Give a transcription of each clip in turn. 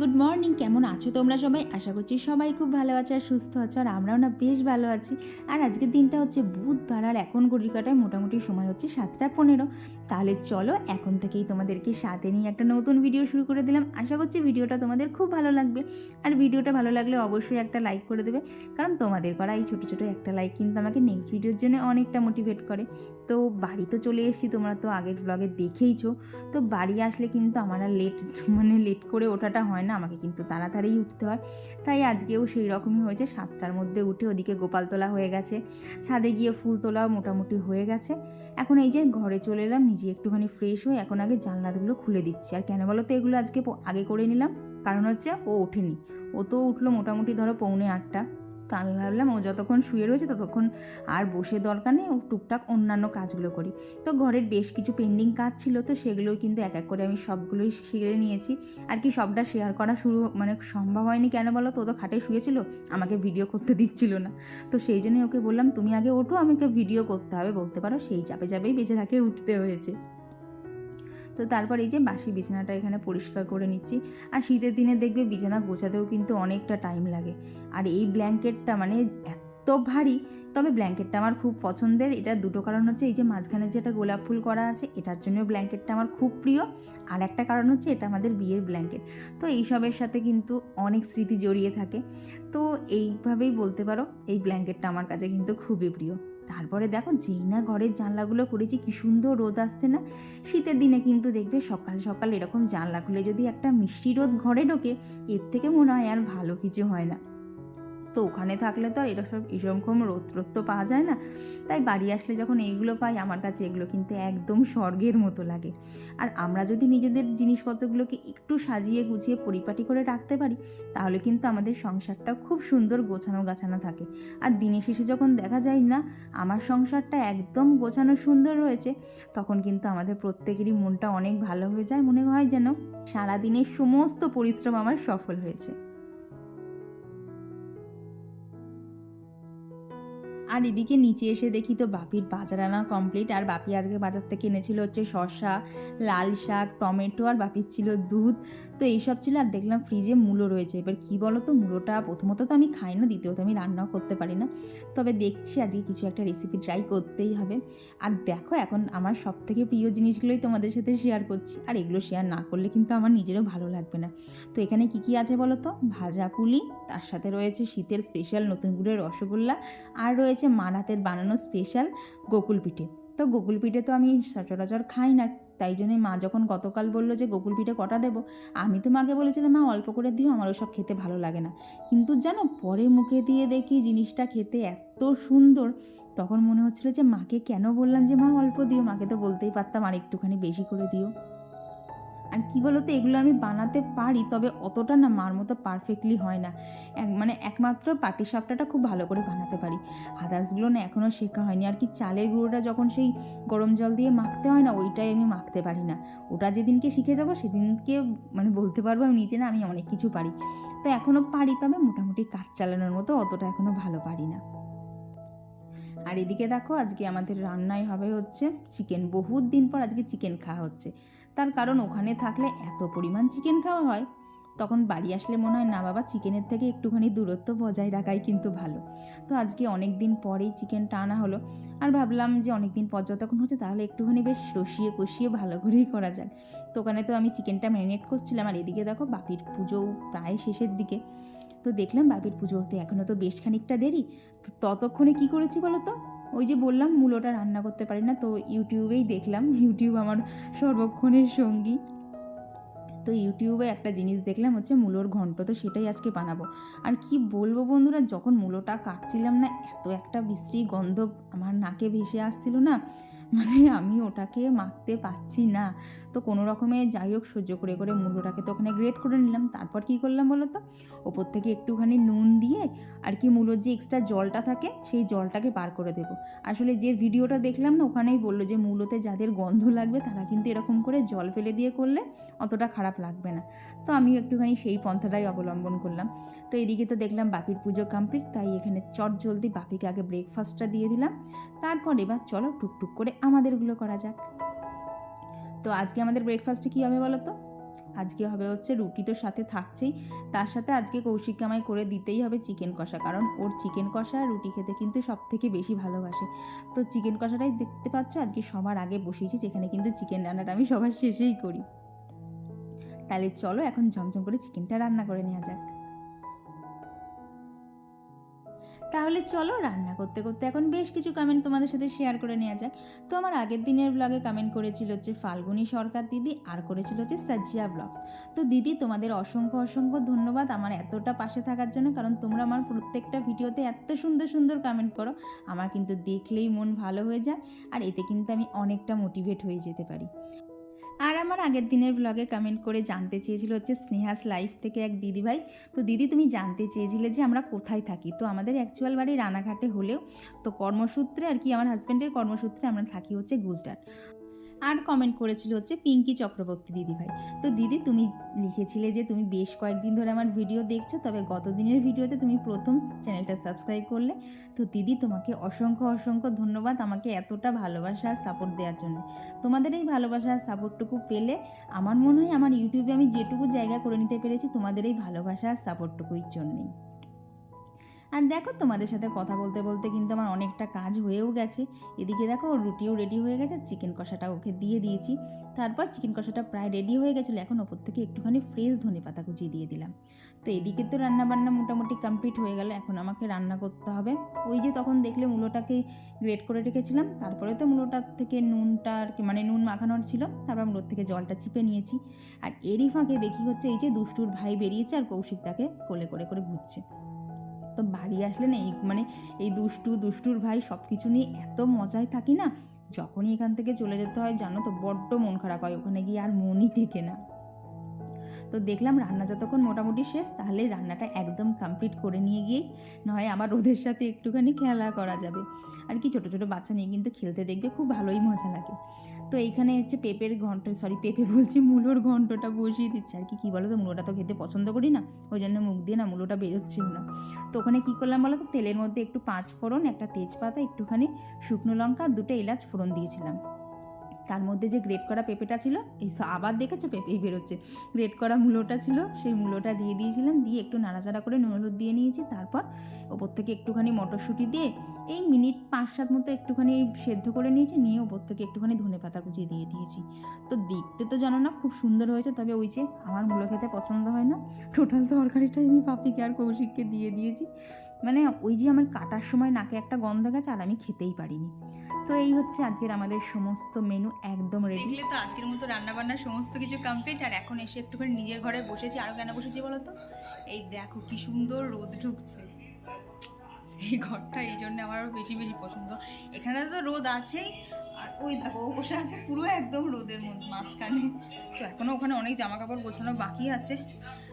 Good morning কেমন আছো তোমরা সবাই? আশা করছি সবাই খুব ভালো আছো আর সুস্থ আছো আর আমরাও না বেশ ভালো আছি। আর আজকের দিনটা হচ্ছে বুধবার আর এখন ঘড়ি কাটায় মোটামুটি সময় হচ্ছে সাতটা পনেরো। তাহলে চলো এখন থেকেই তোমাদেরকে সাথে নিয়ে একটা নতুন ভিডিও শুরু করে দিলাম। আশা করছি ভিডিওটা তোমাদের খুব ভালো লাগবে। আর ভিডিওটা ভালো লাগলে অবশ্যই একটা লাইক করে দেবে। কারণ তোমাদের করা এই ছোটো ছোটো একটা লাইক কিন্তু আমাকে নেক্সট ভিডিওর জন্য অনেকটা মোটিভেট করে। তো বাড়ি তো চলে এসেছি, তোমরা তো আগের ব্লগে দেখেইছো। তো বাড়ি আসলে কিন্তু আমার আর লেট মানে লেট করে ওঠাটা হয় না, আমাকে কিন্তু তাড়াতাড়ি উঠতে হয়। তাই আজকেও সেই রকমই হয়েছে, সাতটার মধ্যে উঠে ওদিকে গোপাল তোলা হয়ে গেছে। ছাদে গিয়ে ফুল তোলাও মোটামুটি হয়ে গেছে। এখন এই যে ঘরে চলে এলাম নিজে একটুখানি ফ্রেশ হয়ে এখন আগে জানলাগুলো খুলে দিচ্ছি। আর কেন বলো তো এগুলো আজকে আগে করে নিলাম। কারণ হচ্ছে ও ওঠেনি। ও তো উঠল মোটামুটি ধরো পৌনে আটটা। তো আমি ভাবলাম ও যতক্ষণ শুয়ে রয়েছে ততক্ষণ আর বসে দরকার নেই, ও টুকটাক অন্যান্য কাজগুলো করি। তো ঘরের বেশ কিছু পেন্ডিং কাজ ছিল তো সেগুলোই কিন্তু এক এক করে আমি সবগুলোই সেরে নিয়েছি। আর কি সবটা শেয়ার করা শুরু মানে সম্ভব হয়নি কেন বলো তো? তো খাটে শুয়েছিল, আমাকে ভিডিও করতে দিচ্ছিল না। তো সেই জন্যই ওকে বললাম, তুমি আগে ওঠো, আমাকে ভিডিও করতে হবে। বলতে পারো, সেই চাপে চাপেই বেঁচে থাকে, উঠতে হয়েছে। তো তারপর এই যে বাসি বিছানাটা এখানে পরিষ্কার করে নিচ্ছি। আর শীতের দিনে দেখবে বিছানা গোছাতেও কিন্তু অনেকটা টাইম লাগে। আর এই ব্ল্যাঙ্কেটটা মানে এত ভারী, তবে ব্ল্যাঙ্কেটটা আমার খুব পছন্দের। এটা দুটো কারণ হচ্ছে এই যে মাঝখানে যেটা গোলাপ ফুল করা আছে, এটার জন্য ব্ল্যাঙ্কেটটা আমার খুব প্রিয়। আর একটা কারণ হচ্ছে এটা আমাদের বিয়ের ব্ল্যাঙ্কেট তো এইসবের সাথে কিন্তু অনেক স্মৃতি জড়িয়ে থাকে। তো এইভাবেই বলতে পারো, এই ব্ল্যাঙ্কেটটা আমার কাছে কিন্তু খুবই প্রিয়। তারপরে দেখো যেই না ঘরের জানলাগুলো করেছি, কি সুন্দর রোদ আসছে না? শীতের দিনে কিন্তু দেখবে সকাল সকাল এরকম জানলা খুলে যদি একটা মিষ্টি রোদ ঘরে ঢোকে, এর থেকে মনে হয় আর ভালো কিছু হয় না। তো ওখানে থাকলে তো আর এরকম এরকম রোদ রোদ তো পাওয়া যায় না। তাই বাড়ি আসলে যখন এইগুলো পাই, আমার কাছে এগুলো কিন্তু একদম স্বর্গের মতো লাগে। আর আমরা যদি নিজেদের জিনিসপত্রগুলোকে একটু সাজিয়ে গুছিয়ে পরিপাটি করে রাখতে পারি, তাহলে কিন্তু আমাদের সংসারটা খুব সুন্দর গোছানো গাছানো থাকে। আর দিনের শেষে যখন দেখা যায় না, আমার সংসারটা একদম গোছানো সুন্দর রয়েছে, তখন কিন্তু আমাদের প্রত্যেকেরই মনটা অনেক ভালো হয়ে যায়। মনে হয় যেন সারাদিনের সমস্ত পরিশ্রম আমার সফল হয়েছে। আর এদিকে নিচে এসে দেখি তো বাপির বাজার আনা কমপ্লিট আর বাপি আজকে বাজার থেকে এনেছিল হচ্ছে শসা, লাল শাক, টমেটো, আর বাপির ছিল দুধ। তো এইসব ছিল, আর দেখলাম ফ্রিজে মূলো রয়েছে। এবার কি বলো তো মূলোটা প্রথমত তো আমি খাই না, দ্বিতীয়ত আমি রান্নাও করতে পারি না। তবে দেখছি আজকে কিছু একটা রেসিপি ট্রাই করতেই হবে। আর দেখো, এখন আমার সব থেকে প্রিয় জিনিসগুলোই তোমাদের সাথে শেয়ার করছি। আর এগুলো শেয়ার না করলে কিন্তু আমার নিজেরও ভালো লাগবে না। তো এখানে কি কি আছে বলো তো ভাজা পুলি, তার সাথে রয়েছে শীতের স্পেশাল নতুন গুড়ের রসগোল্লা, আর রয়েছে মার হাতের বানানো স্পেশাল গোকুল পিঠে। তো গোকুল পিঠে তো আমি সচরাচর খাই না, তাই জন্যই মা যখন গতকাল বলল যে গোকুল পিঠে কটা দেবো, আমি তো মাকে বলেছিলাম, মা, অল্প করে দিও, আমার ওসব খেতে ভালো লাগে না। কিন্তু জানো, পরে মুখে দিয়ে দেখি জিনিসটা খেতে এত সুন্দর, তখন মনে হচ্ছিল যে মাকে কেন বললাম যে, মা, অল্প দিও। মাকে তো বলতেই পারতাম, আর একটুখানি বেশি করে দিও। আর কি বলতো, এগুলো আমি বানাতে পারি, তবে অতটা না মার মতো পারফেক্টলি হয় না। এক মানে একমাত্র পাটি সাপটাটা খুব ভালো করে বানাতে পারি। আদার্সগুলো না এখনও শেখা হয়নি। আর কি চালের গুঁড়োটা যখন সেই গরম জল দিয়ে মাখতে হয় না, ওইটাই আমি মাখতে পারি না। ওটা যেদিনকে শিখে যাব, সেদিনকে মানে বলতে পারব আমি নিজে না, আমি অনেক কিছু পারি। তো এখনও পারি, তবে মোটামুটি কাজ চালানোর মতো অতটা এখনও ভালো পারি না। আর এদিকে দেখো, আজকে আমাদের রান্নায় হবে হচ্ছে চিকেন বহুত দিন পর আজকে চিকেন খাওয়া হচ্ছে। তার কারণ ওখানে থাকলে এত পরিমাণ চিকেন খাওয়া হয়। তখন বাড়ি আসলে মনে হয়, না বাবা চিকেনের থেকে একটুখানি দূরত্ব বজায় রাখাই কিন্তু ভালো। তো আজকে অনেক দিন পরেই চিকেনটা আনা হলো। আর ভাবলাম যে অনেক দিন পর যতক্ষণ হচ্ছে তাহলে একটুখানি বেশ রসিয়ে কষিয়ে ভালো করেই করা যাক। তো ওখানে তো আমি চিকেনটা ম্যারিনেট করছিলাম, আর এদিকে দেখো বাপির পুজো প্রায় শেষের দিকে। তো দেখলাম বাপির পুজো হতে এখনও তো বেশ খানিকটা দেরি। তো ততক্ষণে কী করেছি বলো তো? ওই যে বললাম মূলোটা রান্না করতে পারি না, তো ইউটিউবেই দেখলাম। ইউটিউব আমার সর্বক্ষণের সঙ্গী। তো ইউটিউবে একটা জিনিস দেখলাম হচ্ছে মূলোর ঘন্ট, তো সেটাই আজকে বানাবো। আর কি বলব বন্ধুরা, যখন মূলোটা কাটছিলাম না, এত একটা বিশ্রী গন্ধ আমার নাকে ভেসে আসছিল না মানে আমি ওটাকে মাখতে পারছি না। তো কোনো রকমে যাই হোক সহ্য করে করে মূলোটাকে তো ওখানে গ্রেট করে নিলাম। তারপর কি করলাম বলো তো? ওপর থেকে একটুখানি নুন দিয়ে আর কি মূলোর যে এক্সট্রা জলটা থাকে, সেই জলটাকে বার করে দেবো। আসলে যে ভিডিওটা দেখলাম না, ওখানেই বলল যে মূলোতে যাদের গন্ধ লাগবে, তারা কিন্তু এরকম করে জল ফেলে দিয়ে করলে অতটা খারাপ লাগবে না। তো আমিও একটুখানি সেই পন্থাটাই অবলম্বন করলাম। তো এদিকে তো দেখলাম বাপির পুজো কমপ্লিট তাই এখানে চট জলদি বাপিকে আগে ব্রেকফাস্টটা দিয়ে দিলাম। তারপর এবার চলো টুকটুক করে আমাদেরগুলো করা যাক। তো আজকে আমাদের ব্রেকফাস্টে কী হবে বলো তো আজকে হবে হচ্ছে রুটি তো সাথে থাকছেই। তার সাথে আজকে কৌশিককে আমায় করে দিতেই হবে চিকেন কষা, কারণ ওর চিকেন কষা আর রুটি খেতে কিন্তু সব থেকে বেশি ভালোবাসে। তো চিকেন কষাটাই দেখতে পাচ্ছ, আজকে সবার আগে বসিয়েছি যেখানে কিন্তু চিকেন রান্নাটা আমি সবার শেষেই করি। তাহলে চলো এখন ঝমঝম করে চিকেনটা রান্না করে নেওয়া যাক। তাহলে চলো রান্না করতে করতে এখন বেশ কিছু কমেন্ট তোমাদের সাথে শেয়ার করে নেওয়া যাক। তো আমার আগের দিনের ব্লগে কমেন্ট করেছিল হচ্ছে ফাল্গুনী সরকার দিদি আর করেছিল হচ্ছে সাজিয়া ব্লগস তো দিদি, তোমাদের অসংখ্য অসংখ্য ধন্যবাদ আমার এতটা পাশে থাকার জন্য, কারণ তোমরা আমার প্রত্যেকটা ভিডিওতে এত সুন্দর সুন্দর কমেন্ট করো। আমার কিন্তু দেখলেই মন ভালো হয়ে যায়, আর এতে কিন্তু আমি অনেকটা মোটিভেট হয়ে যেতে পারি। আর আমার আগের দিনের ব্লগে কমেন্ট করে জানতে চেয়েছিল হচ্ছে স্নেহাস লাইফ থেকে এক দিদিভাই। তো দিদি, তুমি জানতে চেয়েছিলে যে আমরা কোথায় থাকি? তো আমাদের অ্যাকচুয়াল বাড়ি রানাঘাটে হলেও তো কর্মসূত্রে আর কি, আমার হাজব্যান্ডের কর্মসূত্রে আমরা থাকি হচ্ছে গুজরাট। আর কমেন্ট করেছিল হচ্ছে পিঙ্কি চক্রবর্তী দিদিভাই। তো দিদি, তুমি লিখেছিলে যে তুমি বেশ কয়েকদিন ধরে আমার ভিডিও দেখছ, তবে গত দিনের ভিডিওতে তুমি প্রথম চ্যানেলটা সাবস্ক্রাইব করলে। তো দিদি, তোমাকে অসংখ্য অসংখ্য ধন্যবাদ আমাকে এতটা ভালোবাসা আর সাপোর্ট দেওয়ার জন্য। তোমাদের এই ভালোবাসা আর সাপোর্টটুকু পেলে আমার মনে হয় আমার ইউটিউবে আমি যেটুকু জায়গা করে নিতে পেরেছি, তোমাদের এই ভালোবাসা আর সাপোর্টটুকুই জন্যেই। আর দেখো, তোমাদের সাথে কথা বলতে বলতে কিন্তু আমার অনেকটা কাজ হয়েও গেছে। এদিকে দেখো রুটিও রেডি হয়ে গেছে চিকেন কষাটা ওকে দিয়ে দিয়েছি। তারপর চিকেন কষাটা প্রায় রেডি হয়ে গেছিল, এখন ওপর থেকে একটুখানি ফ্রেশ ধনে পাতা কুচিয়ে দিয়ে দিলাম। তো এদিকে তো রান্না বান্না মোটামুটি কমপ্লিট হয়ে গেল, এখন আমাকে রান্না করতে হবে। ওই যে তখন দেখলে মূলোটাকে গ্রেট করে রেখেছিলাম, তারপরে তো মূলোটার থেকে নুনটা আর মানে নুন মাখানোর ছিল, তারপর মূলোর থেকে জলটা চিপে নিয়েছি। আর এরই ফাঁকে দেখি হচ্ছে এই যে দুষ্টুর ভাই বেরিয়েছে আর কৌশিক তাকে কোলে করে করে ঘুরছে। তো বাড়ি আসলে না এই মানে এই দুষ্টু, দুষ্টুর ভাই সব কিছু নিয়ে এত মজায় থাকি না, যখনই এখান থেকে চলে যেতে হয় জানো তো, বড্ড মন খারাপ হয়, ওখানে গিয়ে আর মনই টেকে না। তো দেখলাম রান্না যতক্ষণ মোটামুটি শেষ তাহলে রান্নাটা একদম কমপ্লিট করে নিয়ে গিয়েই নয় আমার ওদের সাথে একটুখানি খেলা করা যাবে। আর কি ছোটো ছোটো বাচ্চা নিয়ে কিন্তু খেলতে দেখবে খুব ভালোই মজা লাগে। তো এইখানে হচ্ছে পেঁপের ঘন্ট সরি পেঁপে বলছি, মূলোর ঘন্টটা বসিয়ে দিচ্ছে। আর কি, কী বলো তো মূলোটা তো খেতে পছন্দ করি না, ওই জন্য মুখ দিয়ে না মূলোটা বেরোচ্ছেও না। তো ওখানে কী করলাম বলো তো, তেলের মধ্যে একটু পাঁচ ফোড়ন, একটা তেজপাতা, একটুখানি শুকনো লঙ্কা, দুটো এলাচ ফোড়ন দিয়েছিলাম। তার মধ্যে যে গ্রেট করা পেঁপেটা ছিল, এই আবার দেখেছ পেঁপেই বেরোচ্ছে। গ্রেট করা মূলোটা ছিল, সেই মূলোটা দিয়ে দিয়েছিলাম, দিয়ে একটু নাড়াচাড়া করে নুন হলুদ দিয়ে নিয়েছি, তারপর ওপর থেকে একটুখানি মটরশুঁটি দিয়ে এই মিনিট পাঁচ সাত মতো একটুখানি সেদ্ধ করে নিয়েছি, নিয়ে ওপর থেকে একটুখানি ধনে পাতা কুচিয়ে দিয়ে দিয়েছি। তো দেখতে তো জানো না খুব সুন্দর হয়েছে, তবে ওই যে আমার মূলো খেতে পছন্দ হয় না টোটাল তরকারিটাই আমি পাপিকে আর কৌশিককে দিয়ে দিয়েছি। মানে ওই যে আমার কাটার সময় নাকে একটা গন্ধ গেছে, আর আমি খেতেই পারিনি। তো এই হচ্ছে আজকের আমাদের সমস্ত মেনু একদম রেডি দেখলে তো আজকের মতো রান্না বান্না সমস্ত কিছু কমপ্লিট আর এখন এসে একটুখানি নিজের ঘরে বসেছি। আরও কেন বসেছি বলো তো? এই দেখো কি সুন্দর রোদ ঢুকছে। এই ঘরটা এই জন্য আমার বেশি বেশি পছন্দ। এখানে তো রোদ আছেই। আর ওই দেখো, ও বসে আছে পুরো একদম রোদের মধ্যে মাঝখানে। তো এখনও ওখানে অনেক জামা কাপড় গোছানো বাকি আছে।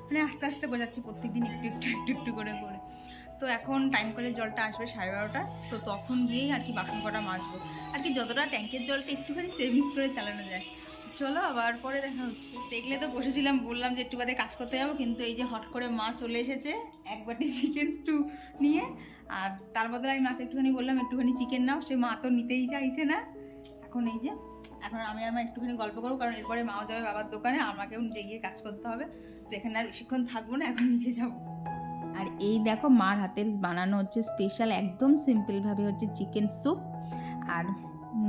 মানে আস্তে আস্তে গোছাচ্ছি, প্রত্যেকদিন একটু একটু একটু একটু করে করে। তো এখন টাইম করে জলটা আসবে সাড়ে বারোটা, তো তখন গিয়েই আর কি বাসন কটা মাজবো। আর কি যতটা ট্যাঙ্কের জলটা একটুখানি সেভিংস করে চালানো যায়। চলো আবার পরে দেখা হচ্ছে। দেখলে তো বসেছিলাম, বললাম যে একটু বাদে কাজ করতে যাব, কিন্তু এই যে হট করে মা চলে এসেছে এক বাটি চিকেন স্টু নিয়ে। আর তার বদলে আমি মাকে একটুখানি বললাম, একটুখানি চিকেন নাও। সে মা তো নিতেই চাইছে না। এখন এই যে, এখন আমি আমার একটুখানি গল্প করব, কারণ এরপরে মাও যাবে বাবার দোকানে, আমাকেও নিচে গিয়ে কাজ করতে হবে। তো এখানে আর বেশিক্ষণ থাকব না, এখন নিচে যাব। আর এই দেখো মার হাতের বানানো হচ্ছে স্পেশাল একদম সিম্পলভাবে হচ্ছে চিকেন স্যুপ আর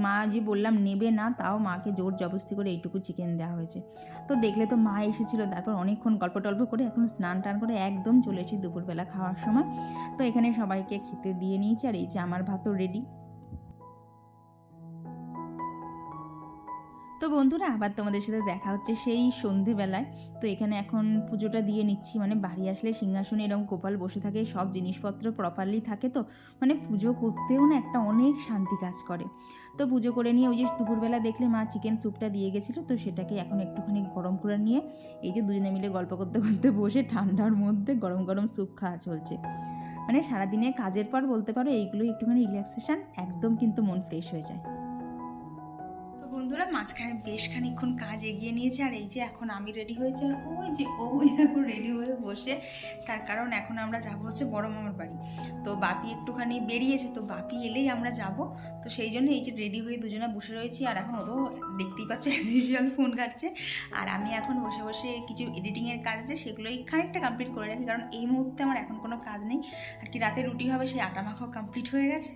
মা যে বললাম নেবে না, তাও মাকে জোর জবস্তি করে এইটুকু চিকেন দেওয়া হয়েছে। তো দেখলে তো মা এসেছিল, তারপর অনেকক্ষণ গল্প টল্প করে এখন স্নান টান করে একদম চলে এসেছি দুপুরবেলা খাওয়ার সময়। তো এখানে সবাইকে খেতে দিয়ে নিয়েছি, আর এই যে আমার ভাতও রেডি তো বন্ধুরা, আবার তোমাদের সাথে দেখা হচ্ছে সেই সন্ধেবেলায়। তো এখানে এখন পুজোটা দিয়ে নিচ্ছি মানে বাড়ি আসলে সিংহাসনে এরকম গোপাল বসে থাকে, সব জিনিসপত্র প্রপারলি থাকে তো। মানে পুজো করতেও না একটা অনেক শান্তি কাজ করে। তো পুজো করে নিয়ে ওই যে দুপুরবেলা দেখলে মা চিকেন স্যুপটা দিয়ে গেছিল, তো সেটাকে এখন একটুখানি গরম করে নিয়ে, এই যে দুজনে মিলে গল্প করতে করতে বসে ঠান্ডার মধ্যে গরম গরম স্যুপ খাওয়া চলছে। মানে সারাদিনে কাজের পর বলতে পারো এইগুলো একটুখানি রিল্যাক্সেশন একদম কিন্তু মন ফ্রেশ হয়ে যায়। বন্ধুরা মাঝখানে বেশ খানিকক্ষণ কাজ এগিয়ে নিয়েছে, আর এই যে এখন আমি রেডি হয়েছি, আর ওই যে ওই এখন রেডি হয়ে বসে। তার কারণ এখন আমরা যাব হচ্ছে বড় মামার বাড়ি। তো বাপি একটুখানি বেরিয়েছে, তো বাপি এলেই আমরা যাব। তো সেই জন্য এই যে রেডি হয়ে দুজনে বসে রয়েছি, আর এখন ও দেখতেই পাচ্ছ অ্যাজ ইউজুয়াল ফোন কাটছে আর আমি এখন বসে বসে কিছু এডিটিংয়ের কাজ আছে, সেগুলোই খানিকটা কমপ্লিট করে রাখি, কারণ এই মুহূর্তে আমার এখন কোনো কাজ নেই। আর কি রাতে রুটি হবে, সেই আটা মাখাও কমপ্লিট হয়ে গেছে।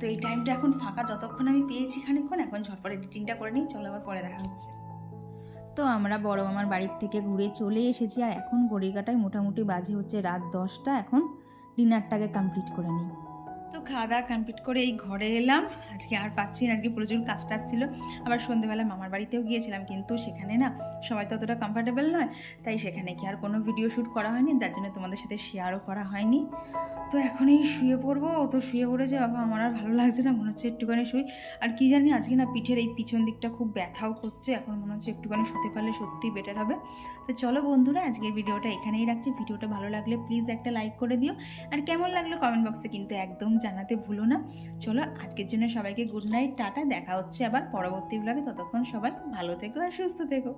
তো এই টাইমটা এখন ফাঁকা যতক্ষণ আমি পেয়েছি খানিকক্ষণ এখন ঝটপট এডিটিংটা করে নিই চলো আবার পরে দেখা হচ্ছে। তো আমরা বড় মামার বাড়ির থেকে ঘুরে চলে এসেছি আর এখন ঘড়ির কাটায় মোটামুটি বাজে হচ্ছে রাত দশটা এখন ডিনারটাকে কমপ্লিট করে নিই। তো খাওয়া দাওয়া কমপ্লিট করে এই ঘরে এলাম। আজকে আর পাচ্ছি না আজকে প্রচুর কাজ টাজ ছিল। আবার সন্ধ্যেবেলা মামার বাড়িতেও গিয়েছিলাম কিন্তু সেখানে না সবাই তো অতটা কমফর্টেবল নয়, তাই সেখানে কি আর কোনো ভিডিও শ্যুট করা হয়নি, যার জন্য তোমাদের সাথে শেয়ারও করা হয়নি। তো এখন এই শুয়ে পড়ব তো শুয়ে পড়েছে, বাবা, আমার আর ভালো লাগছে না, মনে হচ্ছে একটুখানি শুই। আর কি জানি, আজকে না পিঠের এই পিছন দিকটা খুব ব্যথাও করছে, এখন মনে হচ্ছে একটুখানি শুতে পারলে সত্যিই বেটার হবে। তো চলো বন্ধুরা, আজকের ভিডিওটা এখানেই রাখছি। ভিডিওটা ভালো লাগলে প্লিজ একটা লাইক করে দিও। আর কেমন লাগল কমেন্ট বক্সে কিন্তু একদম জানাতে ভুলো না। চলো, আজকের জন্য সবাইকে গুড নাইট টাটা, দেখা হচ্ছে আবার পরবর্তী ব্লগে ততক্ষণ সবাই ভালো থেকো আর সুস্থ থেকো।